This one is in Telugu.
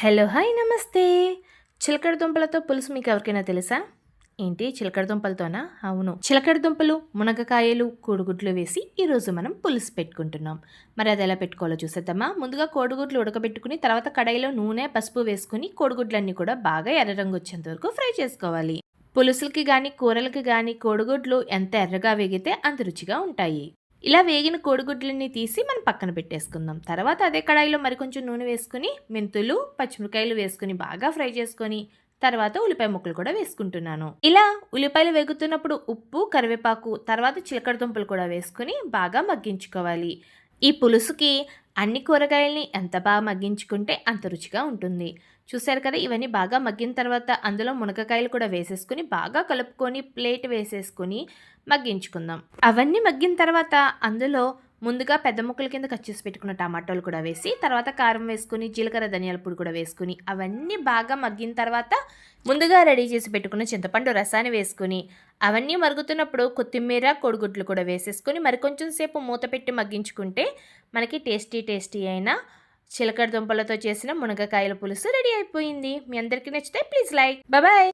హలో హాయ్ నమస్తే. చిలకడ దుంపలతో పులుసు మీకు ఎవరికైనా తెలుసా? ఏంటి చిలకడ దుంపలతోనా అవును. చిలకడ దుంపలు మునగకాయలు కోడిగుడ్లు వేసి ఈరోజు మనం పులుసు పెట్టుకుంటున్నాం. మరి అది ఎలా పెట్టుకోవాలో చూసేద్దామా? ముందుగా కోడిగుడ్లు ఉడకబెట్టుకుని తర్వాత కడాయిలో నూనె పసుపు వేసుకుని కోడిగుడ్లన్నీ కూడా బాగా ఎర్ర రంగు వచ్చేంత వరకు ఫ్రై చేసుకోవాలి. పులుసులకి కానీ కూరలకి కానీ కోడిగుడ్లు ఎంత ఎర్రగా వేగితే అంత రుచిగా ఉంటాయి. ఇలా వేగిన కోడిగుడ్లన్నీ తీసి మనం పక్కన పెట్టేసుకుందాం. తర్వాత అదే కడాయిలో మరికొంచెం నూనె వేసుకుని మెంతులు పచ్చిమిరకాయలు వేసుకుని బాగా ఫ్రై చేసుకొని తర్వాత ఉల్లిపాయ ముక్కలు కూడా వేసుకుంటున్నాను. ఇలా ఉల్లిపాయలు వేగుతున్నప్పుడు ఉప్పు కరివేపాకు తర్వాత చిలకడ దుంపలు కూడా వేసుకుని బాగా మగ్గించుకోవాలి. ఈ పులుసుకి అన్ని కూరగాయల్ని ఎంత బాగా మగ్గించుకుంటే అంత రుచిగా ఉంటుంది. చూశారు కదా ఇవన్నీ బాగా మగ్గిన తర్వాత అందులో మునగకాయలు కూడా వేసేసుకుని బాగా కలుపుకొని ప్లేట్ వేసేసుకుని మగ్గించుకుందాం. అవన్నీ మగ్గిన తర్వాత అందులో ముందుగా పెద్ద ముక్కల కింద కట్ చేసి పెట్టుకున్న టమాటాలు కూడా వేసి తర్వాత కారం వేసుకుని జీలకర్ర ధనియాల పొడి కూడా వేసుకుని అవన్నీ బాగా మగ్గిన తర్వాత ముందుగా రెడీ చేసి పెట్టుకున్న చింతపండు రసాన్ని వేసుకుని అవన్నీ మరుగుతున్నప్పుడు కొత్తిమీర కోడిగుడ్లు కూడా వేసేసుకుని మరికొంచెం సేపు మూత పెట్టి మగ్గించుకుంటే మనకి టేస్టీ టేస్టీ అయిన చిలకడ దుంపలతో చేసిన మునగకాయల పులుసు రెడీ అయిపోయింది. మీ అందరికీ నచ్చితే ప్లీజ్ లైక్. బాయ్.